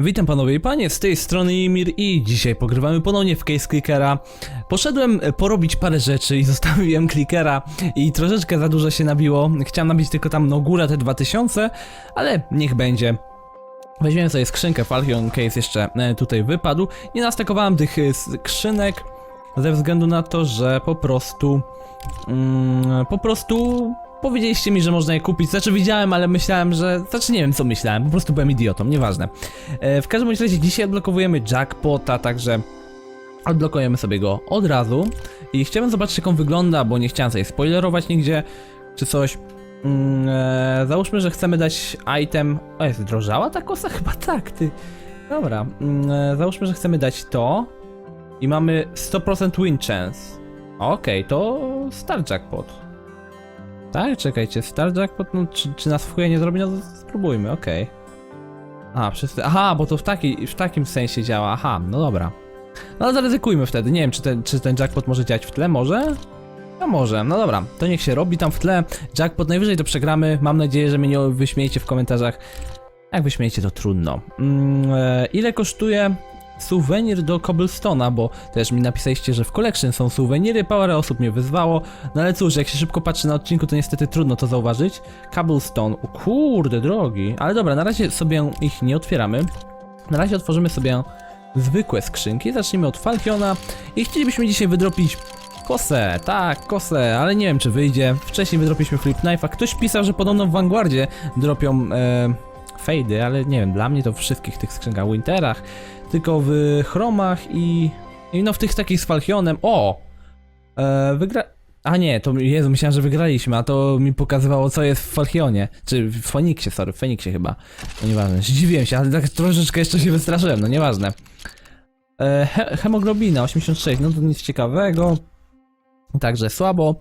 Witam panowie i panie, z tej strony Imir i dzisiaj pogrywamy ponownie w Case Clickera. Poszedłem e, porobić parę rzeczy i zostawiłem Clickera i troszeczkę za dużo się nabiło. Chciałem nabić tylko tam no górę te 2000, ale niech będzie. Weźmiemy sobie skrzynkę, Falchion Case jeszcze e, tutaj wypadł. Nie nastakowałem tych e, skrzynek ze względu na to, że po prostu... Mm, po prostu powiedzieliście mi, że można je kupić. Znaczy widziałem, ale myślałem, że... Znaczy nie wiem co myślałem, po prostu byłem idiotą, nieważne. E, w każdym razie dzisiaj odblokowujemy jackpota, także odblokujemy sobie go od razu. I chciałem zobaczyć jak on wygląda, bo nie chciałem sobie spoilerować nigdzie, czy coś. Mm, e, załóżmy, że chcemy dać item... O, jest drożała ta kosa? Chyba tak, ty. Dobra, mm, e, załóżmy, że chcemy dać to i mamy 100% win chance. Okej, to star jackpot. Tak, czekajcie, star jackpot, no, czy, czy nas w chuje nie zrobi? No to spróbujmy, okej. A, wszyscy. Aha, bo to w, taki, w takim sensie działa. Aha, no dobra. No ale zaryzykujmy wtedy. Nie wiem, czy ten, czy ten jackpot może działać w tle. Może? No może. No dobra, to niech się robi tam w tle. Jackpot najwyżej to przegramy. Mam nadzieję, że mnie nie wyśmiejecie w komentarzach. Jak wyśmiejecie, to trudno. Mm, e, ile kosztuje suwenir do Cobblestone'a, bo też mi napisaliście, że w collection są suweniry, parę osób mnie wyzwało, no ale cóż, jak się szybko patrzy na odcinku, to niestety trudno to zauważyć. Cobblestone, o kurde drogi, ale dobra, na razie sobie ich nie otwieramy. Na razie otworzymy sobie zwykłe skrzynki, zacznijmy od Falchiona i chcielibyśmy dzisiaj wydropić kosę, tak, kosę, ale nie wiem czy wyjdzie. Wcześniej wydropiliśmy Flip Knife'a, ktoś pisał, że podobno w Vanguardzie dropią e, fejdy, ale nie wiem, dla mnie to w wszystkich tych skrzynkach, Winterach, tylko w chromach i, i no w tych takich z Falchionem. O! E, wygra... A nie, to Jezu, myślałem, że wygraliśmy, a to mi pokazywało co jest w Falchionie. Czy w Foniksie, sorry, w Feniksie chyba. No nieważne, zdziwiłem się, ale tak troszeczkę jeszcze się wystraszyłem, no nieważne. E, he hemoglobina 86, no to nic ciekawego. Także słabo.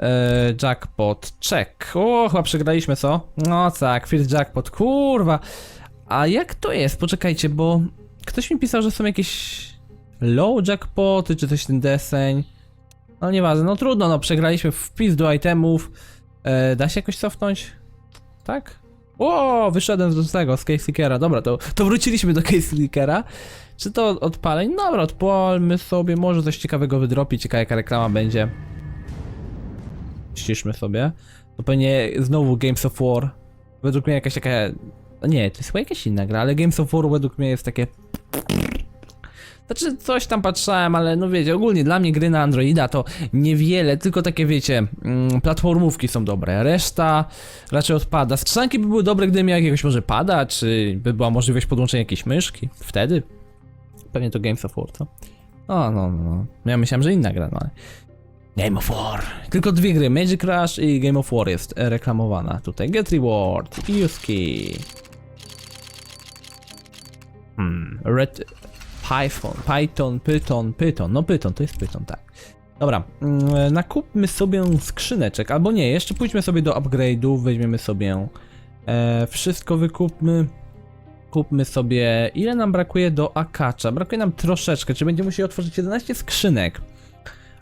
E, jackpot, check. O, chyba przegraliśmy, co? No tak, first jackpot, kurwa. A jak to jest? Poczekajcie, bo ktoś mi pisał, że są jakieś low jackpoty, czy coś ten deseń. No nieważne, no trudno, no przegraliśmy wpis do itemów. E, da się jakoś cofnąć? Tak? O, wyszedłem z tego, z Case. Dobra, to, to wróciliśmy do Case Seekera. Czy to odpaleń? Dobra, odpalmy sobie, może coś ciekawego wydropić, ciekawa jaka reklama będzie. Ściszmy sobie. To pewnie znowu Games of War. Według mnie jakaś taka... No nie, to jest chyba jakaś inna gra, ale Games of War według mnie jest takie... Znaczy, coś tam patrzałem, ale no wiecie, ogólnie dla mnie gry na Androida to niewiele, tylko takie wiecie, mm, platformówki są dobre. Reszta raczej odpada. Strzelanki by były dobre, gdybym miał jakiegoś może pada, czy by była możliwość podłączenia jakiejś myszki. Wtedy pewnie to Games of War, co? O, no, no, no. Ja myślałem, że inna gra, no ale... Game of War. Tylko dwie gry, Magic Rush i Game of War jest reklamowana tutaj. Get Reward, Key. Hmm, Red... Python, Python, Python, Python, no Python, to jest Python, tak. Dobra, mm, nakupmy sobie skrzyneczek, albo nie, jeszcze pójdźmy sobie do upgrade'ów, weźmiemy sobie e, wszystko wykupmy. Kupmy sobie, ile nam brakuje do akacza? Brakuje nam troszeczkę, czy będziemy musieli otworzyć 11 skrzynek.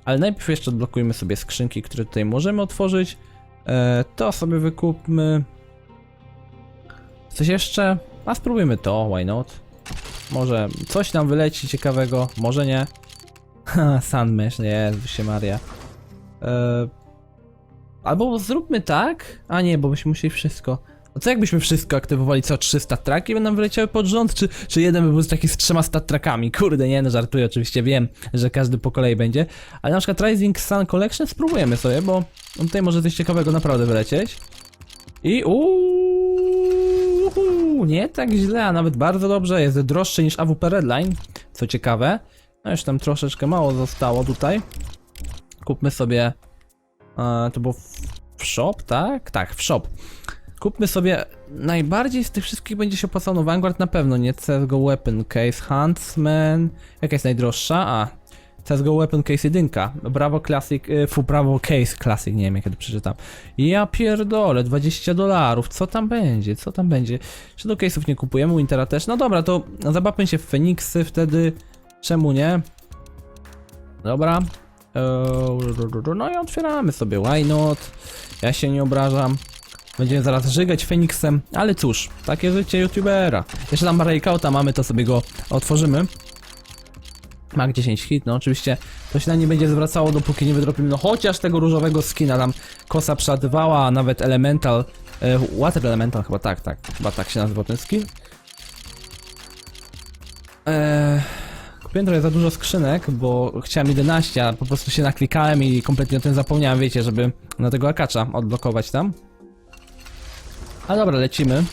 Ale najpierw jeszcze odblokujmy sobie skrzynki, które tutaj możemy otworzyć. E, to sobie wykupmy. Coś jeszcze? A spróbujmy to, why not? Może coś nam wyleci ciekawego, może nie. Haha, Sandmesh, nie, się Maria. E, albo zróbmy tak? A nie, bo byśmy musieli wszystko. No co jakbyśmy wszystko aktywowali, co 300 traki by nam wyleciały pod rząd, czy, czy jeden by był taki z trzema stat trackami? Kurde, nie no, żartuję, oczywiście wiem, że każdy po kolei będzie. Ale na przykład Rising Sun Collection spróbujemy sobie, bo tutaj może coś ciekawego naprawdę wylecieć. I uuu, nie tak źle, a nawet bardzo dobrze, jest droższy niż AWP Redline, co ciekawe. No już tam troszeczkę mało zostało tutaj. Kupmy sobie, e, to było w, shop, tak? Tak, w shop. Kupmy sobie, najbardziej z tych wszystkich będzie się opłacało, no Vanguard na pewno, nie? CSGO Weapon Case, Huntsman, jaka jest najdroższa? A, CSGO Weapon Case 1, Bravo Classic, y, fu, Bravo Case Classic, nie wiem jak ja to przeczytam. Ja pierdolę, 20 dolarów, co tam będzie, co tam będzie? Czy do case'ów nie kupujemy, Wintera też? No dobra, to zabawmy się w Feniksy wtedy, czemu nie? Dobra. Eee, No i otwieramy sobie, why not? Ja się nie obrażam. Będziemy zaraz żygać Feniksem, ale cóż, takie życie youtubera. Jeszcze tam breakouta mamy, to sobie go otworzymy. Mag 10 hit, no oczywiście to się na nie będzie zwracało, dopóki nie wydropimy, no chociaż tego różowego skina tam kosa przeładywała, nawet Elemental, e, Water Elemental chyba tak, tak, chyba tak się nazywa ten skin. Eee, kupiłem trochę za dużo skrzynek, bo chciałem 11, a po prostu się naklikałem i kompletnie o tym zapomniałem, wiecie, żeby na tego akacza odblokować tam. A dobra, lecimy.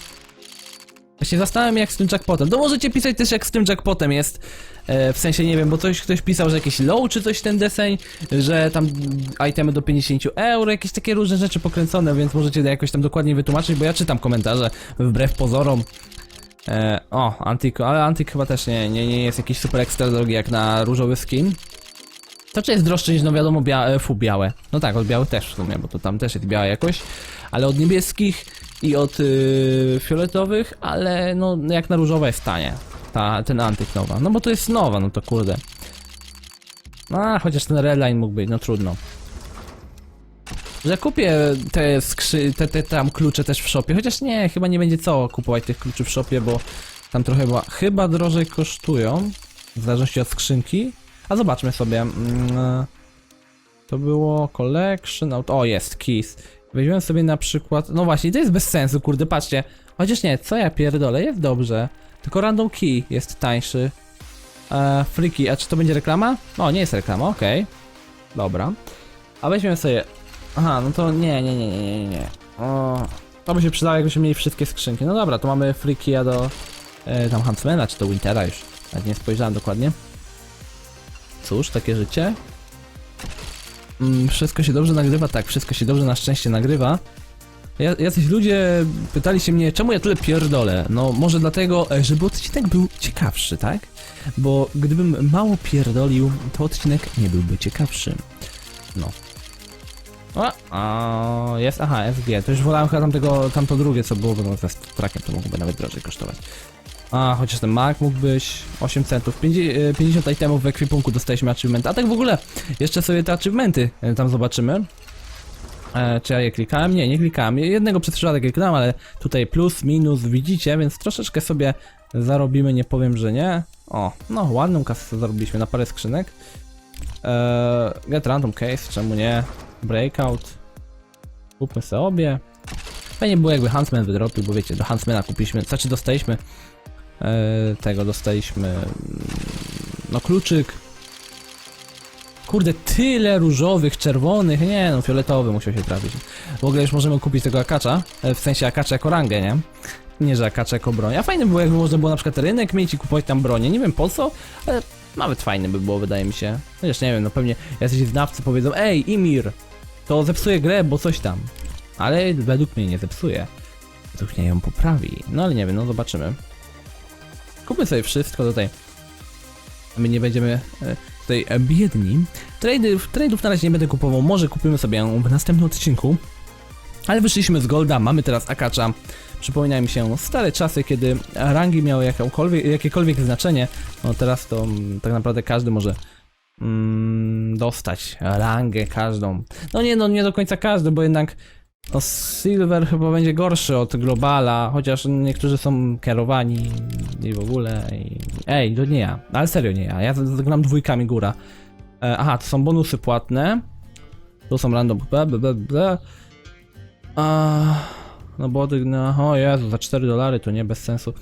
Zastanawiam się jak z tym jackpotem. To możecie pisać też jak z tym jackpotem jest. E, w sensie nie wiem, bo coś ktoś pisał, że jakiś low czy coś ten deseń, że tam itemy do 50 euro, jakieś takie różne rzeczy pokręcone, więc możecie jakoś tam dokładnie wytłumaczyć, bo ja czytam komentarze wbrew pozorom. E, o, Antik, ale Antik chyba też nie, nie, nie jest jakiś super ekstra drogi jak na różowy skin. To czy jest droższe niż no wiadomo bia e, fu, białe. No tak, od białych też w sumie, bo to tam też jest biała jakoś. Ale od niebieskich i od y, fioletowych, ale no jak na różowe jest tanie. Ta, ten antyk nowa. No bo to jest nowa, no to kurde. A, chociaż ten redline mógł być, no trudno. Że kupię te, skrzy, te, te tam klucze też w shopie, chociaż nie, chyba nie będzie co kupować tych kluczy w shopie, bo tam trochę chyba, chyba drożej kosztują, w zależności od skrzynki. A zobaczmy sobie. mm, To było collection, o jest, keys. Weźmiemy sobie na przykład, no właśnie, to jest bez sensu, kurde, patrzcie. Chociaż nie, co ja pierdolę, jest dobrze. Tylko random key jest tańszy. Eee, free key, a czy to będzie reklama? O, nie jest reklama, okej. Dobra. A weźmiemy sobie... Aha, no to nie, nie, nie, nie, nie, nie. O, to by się przydało, jakbyśmy mieli wszystkie skrzynki. No dobra, to mamy free keya do... E, tam Huntsmana, czy do Wintera już. Nawet nie spojrzałem dokładnie. Cóż, takie życie. Mm, wszystko się dobrze nagrywa, tak, wszystko się dobrze na szczęście nagrywa. Ja, jacyś ludzie pytali się mnie, czemu ja tyle pierdolę? No może dlatego, e, żeby odcinek był ciekawszy, tak? Bo gdybym mało pierdolił, to odcinek nie byłby ciekawszy. No. O, o, jest, aha, SG, to już wolałem chyba tamtego, tamto drugie co było, bo no, z trakiem to mogłoby nawet drożej kosztować. A, chociaż ten Mac mógł być 8 centów, 50, e, 50 itemów w ekwipunku dostaliśmy achievement, a tak w ogóle, jeszcze sobie te achievementy e, tam zobaczymy. E, czy ja je klikałem? Nie, nie klikałem. Jednego przez przypadek kliknąłem, ale tutaj plus, minus widzicie, więc troszeczkę sobie zarobimy, nie powiem, że nie. O, no ładną kasę zarobiliśmy na parę skrzynek. E, get random case, czemu nie? Breakout. Kupmy sobie obie. Fajnie było jakby Huntsman wydropił, bo wiecie, do Huntsmana kupiliśmy, znaczy dostaliśmy tego, dostaliśmy no kluczyk, Kurde, tyle różowych, czerwonych, nie no, fioletowy musiał się trafić. W ogóle już możemy kupić tego akacza, e, w sensie akacza jako rangę, nie? Nie, że akacza jako broń. A fajne by było, jakby można było na przykład rynek mieć i kupować tam bronię. Nie wiem po co, ale nawet fajne by było, wydaje mi się. Chociaż nie wiem, no pewnie jacyś znawcy powiedzą, ej, Imir, to zepsuje grę, bo coś tam. Ale według mnie nie zepsuje. Według ją poprawi. No ale nie wiem, no zobaczymy. Kupmy sobie wszystko tutaj. My nie będziemy e, tutaj e, biedni. Trady, trade'ów na razie nie będę kupował, może kupimy sobie w następnym odcinku. Ale wyszliśmy z Golda, mamy teraz Akacza. Przypominają mi się stare czasy, kiedy rangi miały jakiekolwiek znaczenie. No teraz to mm, tak naprawdę każdy może mm, dostać rangę każdą. No nie, no nie do końca każdy, bo jednak no Silver chyba będzie gorszy od Globala, chociaż niektórzy są kierowani i w ogóle i... Ej, to nie ja, ale serio nie ja, ja zagram dwójkami góra. E, aha, to są bonusy płatne. Tu są random, bla bla bla bla. A, no bo, no, o Jezu, za 4 dolary to nie, bez sensu.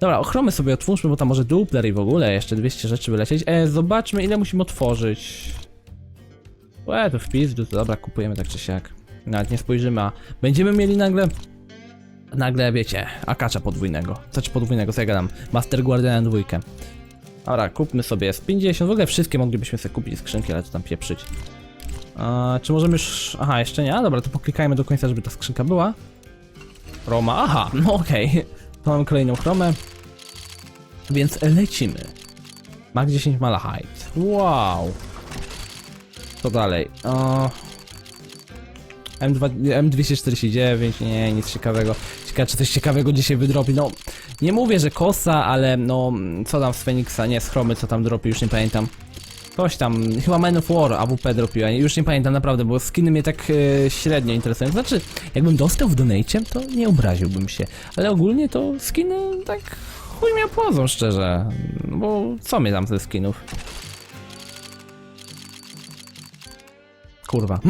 Dobra, ochromy sobie otwórzmy, bo tam może dupler i w ogóle jeszcze 200 rzeczy wylecieć. E, zobaczmy ile musimy otworzyć. Łe, to wpis, dobra, kupujemy tak czy siak. Nawet nie spojrzymy, a będziemy mieli nagle... Nagle, wiecie, akacza podwójnego. Znaczy podwójnego, co ja gadam. Master Guardian dwójkę. Dobra, kupmy sobie z 50. W ogóle wszystkie moglibyśmy sobie kupić skrzynki, ale to tam pieprzyć. A, czy możemy już... Aha, jeszcze nie? A, dobra, to poklikajmy do końca, żeby ta skrzynka była. Roma, aha, no okej. To mamy kolejną chromę. Więc lecimy. Mag 10 Malachite. Wow. Co dalej? M2, M249, nie, nic ciekawego. Ciekawe, czy coś ciekawego dzisiaj wydrobi. No, nie mówię, że kosa, ale no, co tam z Feniksa, nie, z chromy, co tam dropi, już nie pamiętam. Coś tam, chyba Man of War AWP dropiła, już nie pamiętam naprawdę, bo skiny mnie tak e, średnio interesują. Znaczy, jakbym dostał w donacie, to nie obraziłbym się, ale ogólnie to skiny tak chuj mnie obchodzą, szczerze. Bo co mnie tam ze skinów? Kurwa.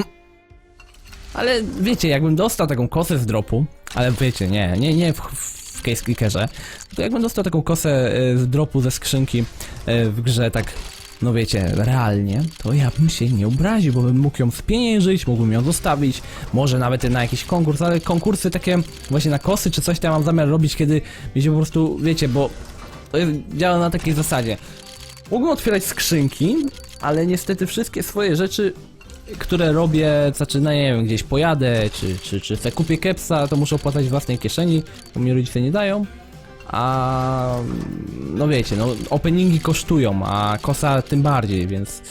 Ale wiecie, jakbym dostał taką kosę z dropu, ale wiecie, nie, nie, nie w, w case clickerze, to jakbym dostał taką kosę e, z dropu ze skrzynki e, w grze tak, no wiecie, realnie, to ja bym się nie obraził, bo bym mógł ją spieniężyć, mógłbym ją zostawić, może nawet na jakiś konkurs, ale konkursy takie właśnie na kosy czy coś tam mam zamiar robić, kiedy wiecie, po prostu, wiecie, bo to jest, działa na takiej zasadzie. Mogłem otwierać skrzynki, ale niestety wszystkie swoje rzeczy które robię, znaczy, no nie wiem, gdzieś pojadę, czy, czy, czy se kupię kepsa, to muszę opłacać z własnej kieszeni, bo mi rodzice nie dają. A no wiecie, no openingi kosztują, a kosa tym bardziej, więc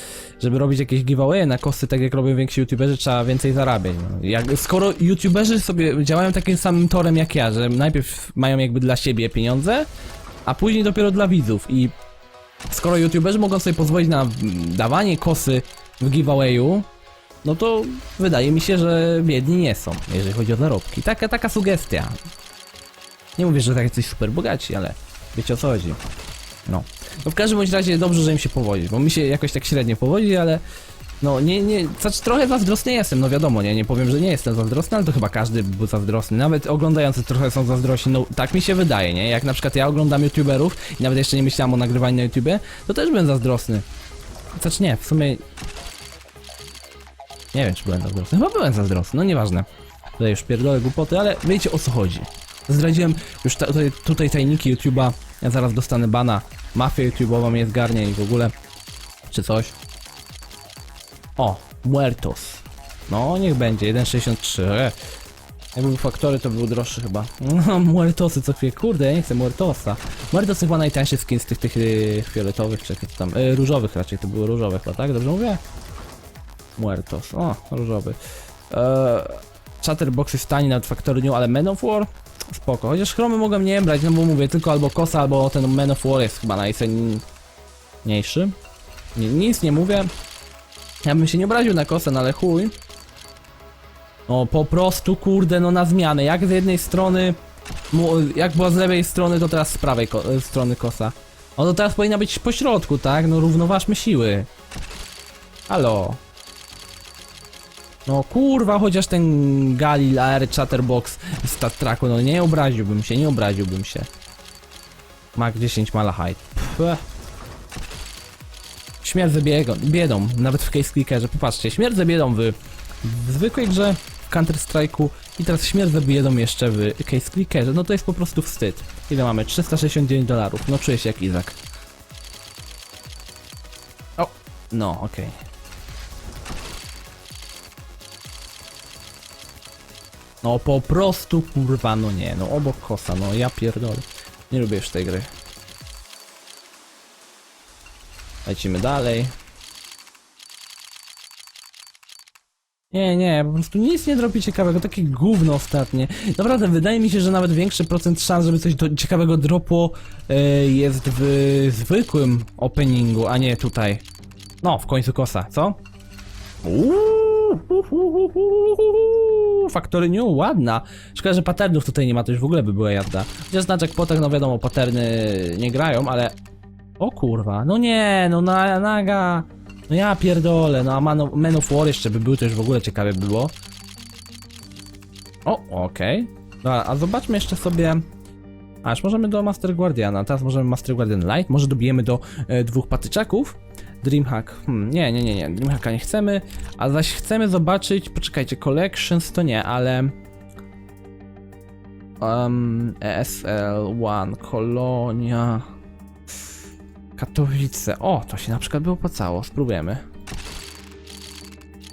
żeby robić jakieś giveaway na kosy, tak jak robią więksi youtuberzy, trzeba więcej zarabiać. No. Jak, skoro youtuberzy sobie działają takim samym torem jak ja, że najpierw mają jakby dla siebie pieniądze, a później dopiero dla widzów i skoro youtuberzy mogą sobie pozwolić na dawanie kosy w giveawayu, no to wydaje mi się, że biedni nie są, jeżeli chodzi o zarobki. Taka, taka sugestia. Nie mówię, że tak coś super bogaci, ale wiecie o co chodzi. No. No w każdym bądź razie dobrze, że im się powodzi, bo mi się jakoś tak średnio powodzi, ale no nie, nie, znaczy trochę zazdrosny jestem, no wiadomo, nie, nie powiem, że nie jestem zazdrosny, ale to chyba każdy był zazdrosny, nawet oglądający trochę są zazdrośni, no tak mi się wydaje, nie, jak na przykład ja oglądam youtuberów i nawet jeszcze nie myślałem o nagrywaniu na youtube, to też byłem zazdrosny. Znaczy nie, w sumie nie wiem, czy byłem zazdrosny. Chyba byłem zazdrosny, no nieważne. Tutaj już pierdolę głupoty, ale wiecie o co chodzi. Zdradziłem już ta, tutaj, tutaj tajniki YouTube'a. Ja zaraz dostanę bana. Mafia YouTube'owa mnie zgarnie i w ogóle. Czy coś. O, Muertos. No, niech będzie, 1,63. E. Jakby był faktory, to był droższy chyba. No, Muertosy co chwilę. Kurde, ja nie chcę Muertosa. Muertos chyba najtańszy skin z tych, tych yy, fioletowych, czy jakieś tam, yy, różowych raczej, to były różowe chyba, tak? Dobrze mówię? Muertos. O, różowy. Eee, Chatterbox jest tani nawet Factory New, ale Men of War? Spoko. Chociaż chromy mogę nie brać, no bo mówię, tylko albo Kosa, albo ten Men of War jest chyba najcenniejszy. Nie, nic nie mówię. Ja bym się nie obraził na Kosę, no ale chuj. No po prostu, kurde, no na zmianę. Jak z jednej strony... Jak była z lewej strony, to teraz z prawej ko strony Kosa. No to teraz powinna być po środku, tak? No równoważmy siły. Halo. No kurwa, chociaż ten Galil AR Chatterbox z Stat Tracku, no nie obraziłbym się, nie obraziłbym się. Mac 10 Malachite. Pff. Śmierdzę biedą, nawet w Case Clickerze, popatrzcie, śmierdzę biedą w, w zwykłej grze, w Counter Strike'u i teraz śmierdzę biedą jeszcze w Case Clickerze, no to jest po prostu wstyd. Ile mamy? 369 dolarów, no czuję się jak Izak. O, no okej. No po prostu kurwa, no nie, no obok kosa, no ja pierdolę. Nie lubię już tej gry. Lecimy dalej. Nie, nie, po prostu nic nie dropi ciekawego, takie gówno ostatnie. Naprawdę, wydaje mi się, że nawet większy procent szans, żeby coś do, ciekawego dropło e, jest w zwykłym openingu, a nie tutaj. No, w końcu kosa, co? Uuu, Factory New, ładna. Szkoda, że patternów tutaj nie ma, to już w ogóle by była jazda. Chociaż na jackpotach, no wiadomo, patterny nie grają, ale... O kurwa, no nie, no na, naga... No ja pierdolę, no a Man of, Man of War jeszcze by był, to już w ogóle ciekawe by było. O, okej. Dobra, a zobaczmy jeszcze sobie... Aż możemy do Master Guardiana, teraz możemy Master Guardian Light, może dobijemy do e, dwóch patyczaków. Dreamhack, hmm, nie, nie, nie, nie, Dreamhacka nie chcemy, a zaś chcemy zobaczyć, poczekajcie, Collections to nie, ale... Um, ESL1, Kolonia... Katowice, o, to się na przykład by opłacało, spróbujemy.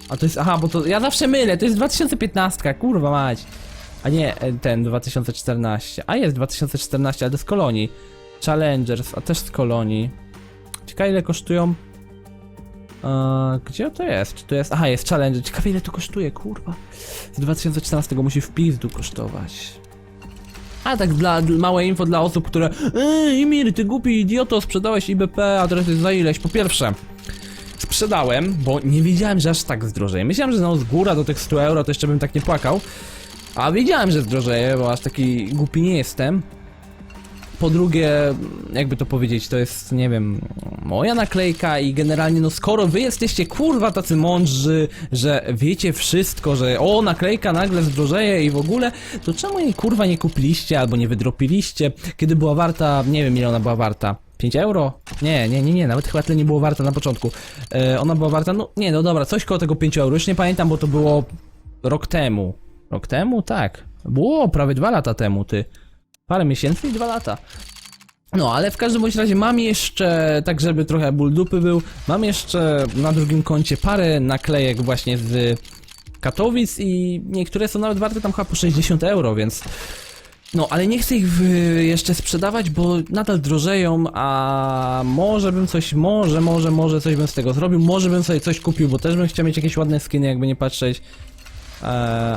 A to jest, aha, bo to, ja zawsze mylę, to jest 2015, kurwa mać. A nie, e, ten 2014, a jest 2014, ale to z kolonii. Challengers, a też z kolonii. Ciekawe ile kosztują. Gdzie to jest? Czy to jest? Aha, jest Challenger. Ciekawe ile to kosztuje, kurwa. Z 2014 musi w pizdu kosztować. A tak dla, małe info dla osób, które Eee, Imir, ty głupi idioto, sprzedałeś IBP, a teraz jest za ileś. Po pierwsze, sprzedałem, bo nie wiedziałem, że aż tak zdrożeje. Myślałem, że no z góra do tych 100 euro to jeszcze bym tak nie płakał. A wiedziałem, że zdrożeje, bo aż taki głupi nie jestem. Po drugie, jakby to powiedzieć, to jest, nie wiem, moja naklejka i generalnie, no skoro wy jesteście kurwa tacy mądrzy, że wiecie wszystko, że o, naklejka nagle zdrożeje i w ogóle, to czemu jej kurwa nie kupiliście albo nie wydropiliście, kiedy była warta, nie wiem ile ona była warta, 5 euro? Nie, nie, nie, nie, nawet chyba tyle nie było warta na początku. E, ona była warta, no nie, no dobra, coś koło tego 5 euro, już nie pamiętam, bo to było rok temu. Rok temu? Tak. Było prawie dwa lata temu, ty. Parę miesięcy i dwa lata. No, ale w każdym bądź razie mam jeszcze, tak żeby trochę ból dupy był, mam jeszcze na drugim koncie parę naklejek właśnie z Katowic i niektóre są nawet warte tam chyba po 60 euro, więc... No, ale nie chcę ich jeszcze sprzedawać, bo nadal drożeją, a może bym coś, może, może, może coś bym z tego zrobił, może bym sobie coś kupił, bo też bym chciał mieć jakieś ładne skiny, jakby nie patrzeć. E,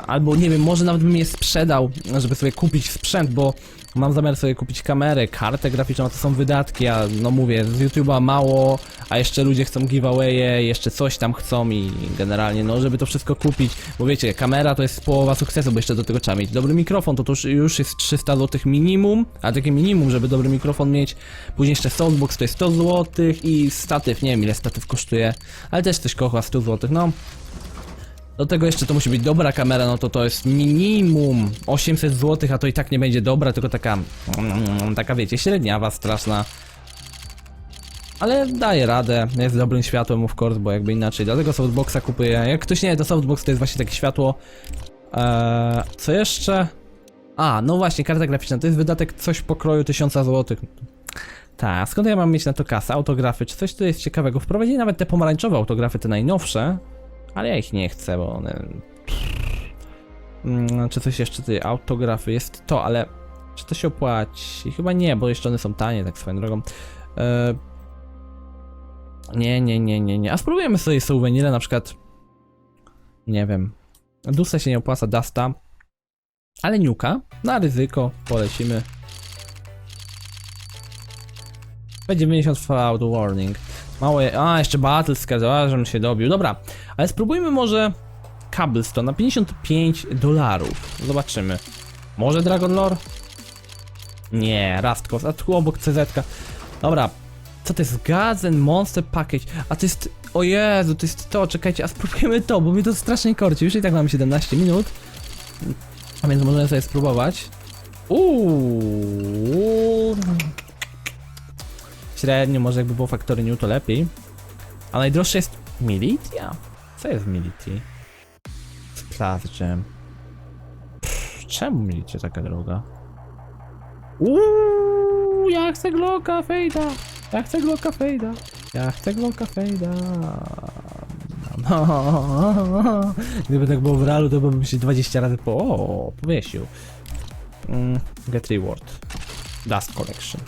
albo nie wiem, może nawet bym je sprzedał, żeby sobie kupić sprzęt, bo mam zamiar sobie kupić kamerę, kartę graficzną, to są wydatki, a no mówię, z YouTube'a mało, a jeszcze ludzie chcą giveawaye, jeszcze coś tam chcą i generalnie, no żeby to wszystko kupić, bo wiecie, kamera to jest połowa sukcesu, bo jeszcze do tego trzeba mieć dobry mikrofon, to, to już, już jest 300 zł minimum, a takie minimum, żeby dobry mikrofon mieć, później jeszcze soundbox to jest 100 zł i statyw, nie wiem ile statyw kosztuje, ale też coś kocha 100 zł, no do tego jeszcze to musi być dobra kamera, no to to jest minimum 800 zł, a to i tak nie będzie dobra, tylko taka, mm, taka wiecie, średniawa, straszna. Ale daje radę, jest dobrym światłem of course, bo jakby inaczej, dlatego softboxa kupuję. Jak ktoś nie wie, to softbox to jest właśnie takie światło. Eee, co jeszcze? A, no właśnie, karta graficzna, to jest wydatek coś w pokroju 1000 zł. Tak, skąd ja mam mieć na to kasę? Autografy, czy coś tu jest ciekawego? Wprowadzili nawet te pomarańczowe autografy, te najnowsze, ale ja ich nie chcę, bo one... Mm, czy coś jeszcze tutaj, autografy, jest to, ale czy to się opłaci? Chyba nie, bo jeszcze one są tanie, tak swoją drogą. E... Nie, nie, nie, nie, nie. A spróbujemy sobie suweniry, na przykład... Nie wiem. Dusta się nie opłaca, Dasta. Ale Niuka, na ryzyko, polecimy. P90 Fallout Warning. Małe. A, jeszcze Battle Scar, a, żebym się dobił. Dobra, ale spróbujmy może Cobblestone na 55 dolarów. Zobaczymy. Może Dragon Lore? Nie, Rustcos, a tu obok CZ. Dobra, co to jest? Gazen Monster Package. A to jest. O Jezu, to jest to, czekajcie, a spróbujemy to, bo mi to strasznie korci. Już i tak mamy 17 minut. A więc możemy sobie spróbować. Uuu. Średnio, może jakby było Factory New to lepiej. A najdroższe jest Militia? Co jest? Splash Jam. Pff, czemu Militia taka droga? Uuu, ja chcę Glocka Fejda! Ja chcę Glocka Fejda! Ja chcę Glocka Fejda! No, gdyby tak było w realu, to bym się 20 razy po... O, powiesił. Mm, get reward. Dust Collection.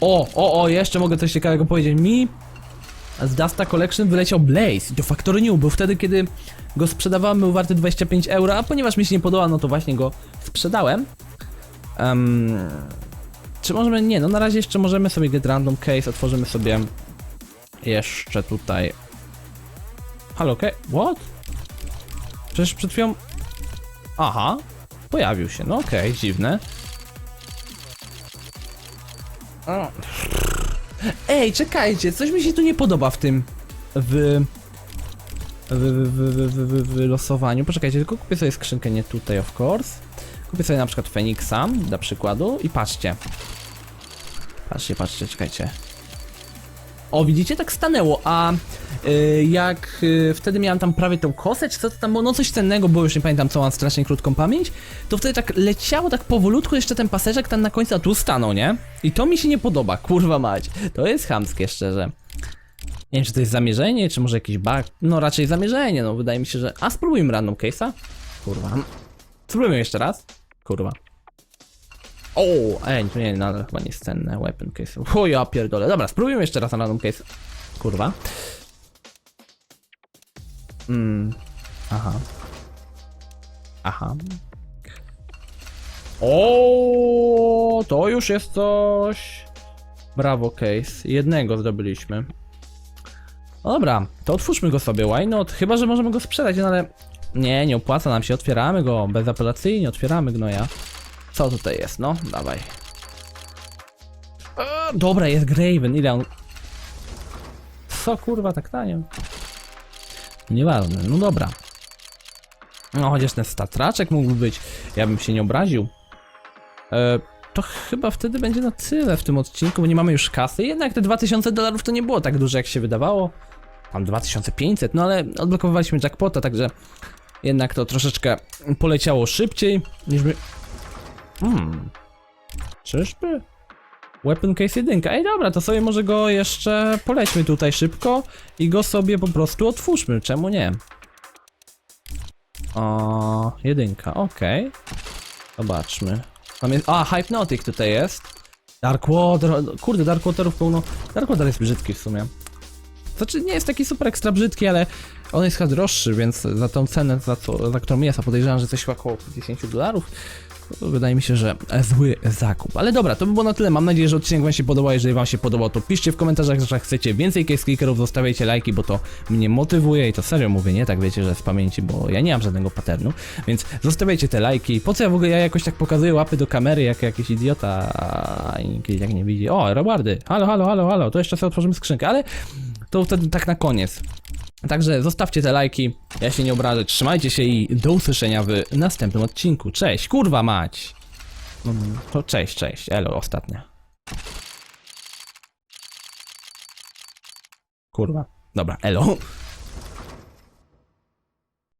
O, o, o, jeszcze mogę coś ciekawego powiedzieć. Mi z Dasta Collection wyleciał Blaze do Factory New, bo wtedy, kiedy go sprzedawałem, był warty 25 euro, a ponieważ mi się nie podoba, no to właśnie go sprzedałem. Um, czy możemy, nie, no na razie jeszcze możemy sobie get random case, otworzymy sobie jeszcze tutaj. Halo, okay. what? Przecież przed chwilą... Aha, pojawił się, no okej, okay, dziwne. O. Ej, czekajcie, coś mi się tu nie podoba w tym. W. W, w, w, w, w, losowaniu. Poczekajcie, tylko kupię sobie skrzynkę nie tutaj, of course. Kupię sobie na przykład Feniksa, dla przykładu, i patrzcie. Patrzcie, patrzcie, czekajcie. O, widzicie, tak stanęło, a y, jak y, wtedy miałem tam prawie tą kosę, czy co to tam było, no coś cennego, bo już nie pamiętam, co mam strasznie krótką pamięć, to wtedy tak leciało tak powolutku jeszcze ten paserzek tam na końcu, a tu stanął, nie? I to mi się nie podoba, kurwa mać. To jest chamskie, szczerze. Nie wiem, czy to jest zamierzenie, czy może jakiś bug. No raczej zamierzenie, no wydaje mi się, że... A spróbujmy random case'a. Kurwa. Spróbujmy jeszcze raz. Kurwa. O, ej, nie, nadal chyba nie jest cenne weapon case. O ja pierdolę. Dobra, spróbujmy jeszcze raz na random case. Kurwa. Mm. Aha. Aha. O, to już jest coś. Brawo, case. Jednego zdobyliśmy. No dobra, to otwórzmy go sobie, why not? Chyba, że możemy go sprzedać, no ale... Nie, nie opłaca nam się, otwieramy go, bezapelacyjnie otwieramy gnoja. Co tutaj jest, no? Dawaj. E, dobra, jest Graven, ile on... Co kurwa, tak tanio? Nieważne, no dobra. No chociaż ten statraczek mógłby być, ja bym się nie obraził. E, to chyba wtedy będzie na tyle w tym odcinku, bo nie mamy już kasy. Jednak te 2000 dolarów to nie było tak dużo, jak się wydawało. Tam 2500, no ale odblokowaliśmy jackpota, także jednak to troszeczkę poleciało szybciej niż by... Hmm. Czyżby? Weapon case 1. Ej, dobra, to sobie może go jeszcze polećmy tutaj szybko i go sobie po prostu otwórzmy. Czemu nie? O, jedynka, okej. Zobaczmy. Tam jest. A, Hypnotic tutaj jest. Dark Water. Kurde, Dark Waterów pełno. Dark Water jest brzydki w sumie. Znaczy, nie jest taki super ekstra brzydki, ale on jest chyba droższy, więc za tą cenę, za, co, za którą jest, a podejrzewam, że coś około 10 dolarów. Wydaje mi się, że zły zakup. Ale dobra, to by było na tyle. Mam nadzieję, że odcinek Wam się podobał. Jeżeli Wam się podobał, to piszcie w komentarzach, że chcecie więcej case clickerów, zostawiajcie lajki, bo to mnie motywuje i to serio mówię, nie tak wiecie, że z pamięci, bo ja nie mam żadnego paternu. Więc zostawiajcie te lajki. Po co ja w ogóle ja jakoś tak pokazuję łapy do kamery, jak jakiś idiota a nikt jak nie widzi. O, robardy. Halo, halo, halo, halo. To jeszcze sobie otworzymy skrzynkę, ale to wtedy tak na koniec. Także zostawcie te lajki, ja się nie obrażę, trzymajcie się i do usłyszenia w następnym odcinku. Cześć, kurwa mać! No, to cześć, cześć, elo, ostatnia. Kurwa, dobra, elo.